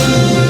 Thank you.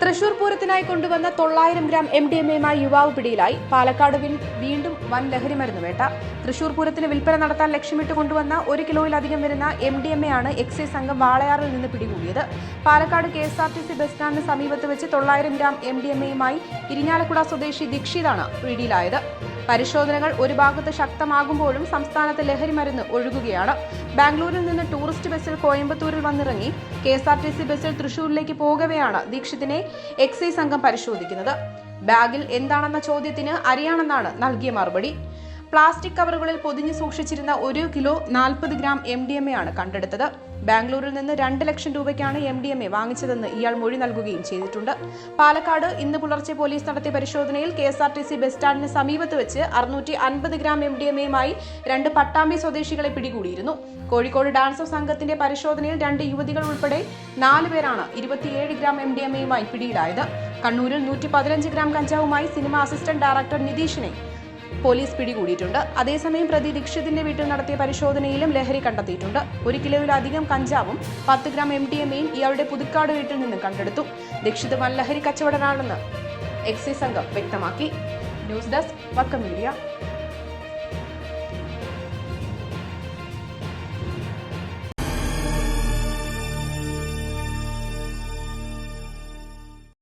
Thrissur പൂരത്തിനായി കൊണ്ടുവന്ന തൊള്ളായിരം gram M D M എയുമായി യുവാവ് പിടിയിലായി. പാലക്കാട് വീണ്ടും വൻ ലഹരി മരുന്ന് വേട്ട. തൃശൂർ പൂരത്തിന് വിൽപ്പന നടത്താൻ ലക്ഷ്യമിട്ട് കൊണ്ടുവന്ന ഒരു കിലോയിലധികം വരുന്ന എം ഡി എം എ ആണ് എക്സൈസ് സംഘം വാളയാറിൽ നിന്ന് പിടികൂടിയത്. Palakkad K S R T C bus സ്റ്റാൻഡിന് സമീപത്ത് വെച്ച് തൊള്ളായിരം ഗ്രാം എം ഡി എം എയുമായി ഇരിഞ്ഞാലക്കുട സ്വദേശി ദീക്ഷിതാണ് പിടിയിലായത്. പരിശോധനകൾ ഒരു ഭാഗത്ത് ശക്തമാകുമ്പോഴും സംസ്ഥാനത്ത് ലഹരി മരുന്ന് ഒഴുകുകയാണ്. ബാംഗ്ലൂരിൽ നിന്ന് ടൂറിസ്റ്റ് ബസ്സിൽ കോയമ്പത്തൂരിൽ വന്നിറങ്ങി. K S R T C ബസ്സിൽ തൃശൂരിലേക്ക് പോകവെയാണ് ദീക്ഷിതിനെ എക്സൈസ് സംഘം പരിശോധിക്കുന്നത്. ബാഗിൽ എന്താണെന്ന ചോദ്യത്തിന് അറിയാണെന്നാണ് നൽകിയ മറുപടി. പ്ലാസ്റ്റിക് കവറുകളിൽ പൊതിഞ്ഞു സൂക്ഷിച്ചിരുന്ന ഒരു കിലോ നാൽപ്പത് gram M D M A ആണ് കണ്ടെടുത്തത്. ബാംഗ്ലൂരിൽ നിന്ന് രണ്ട് ലക്ഷം രൂപയ്ക്കാണ് എം ഡി എം എ വാങ്ങിച്ചതെന്ന് ഇയാൾ മൊഴി നൽകുകയും ചെയ്തിട്ടുണ്ട്. പാലക്കാട് ഇന്ന് പുലർച്ചെ പോലീസ് നടത്തിയ പരിശോധനയിൽ K S R T C bus സ്റ്റാൻഡിന് സമീപത്ത് വെച്ച് അറുന്നൂറ്റി അൻപത് ഗ്രാം എം ഡി എം എയുമായി രണ്ട് പട്ടാമ്പി സ്വദേശികളെ പിടികൂടിയിരുന്നു. കോഴിക്കോട് ഡാൻസർ സംഘത്തിന്റെ പരിശോധനയിൽ രണ്ട് യുവതികൾ ഉൾപ്പെടെ നാല് പേരാണ് ഇരുപത്തിയേഴ് ഗ്രാം എം ഡി എം എയുമായി പിടിയിലായത്. കണ്ണൂരിൽ നൂറ്റി പതിനഞ്ച് ഗ്രാം കഞ്ചാവുമായി സിനിമ അസിസ്റ്റന്റ് ഡയറക്ടർ നിതീഷിനെ പോലീസ് പിടികൂടിയിട്ടുണ്ട്. അതേസമയം പ്രതി ദീക്ഷിതിന്റെ വീട്ടിൽ നടത്തിയ പരിശോധനയിലും ലഹരി കണ്ടെത്തിയിട്ടുണ്ട്. ഒരു കിലോയിലധികം കഞ്ചാവും പത്ത് ഗ്രാം എം ഡി എമ്മയും ഇയാളുടെ പുതുക്കാട് വീട്ടിൽ നിന്ന് കണ്ടെടുത്തു. ദീക്ഷിത് വൻ ലഹരി കച്ചവടനാണെന്ന് എക്സൈസ് സംഘം വ്യക്തമാക്കി. News desk Vakkom media.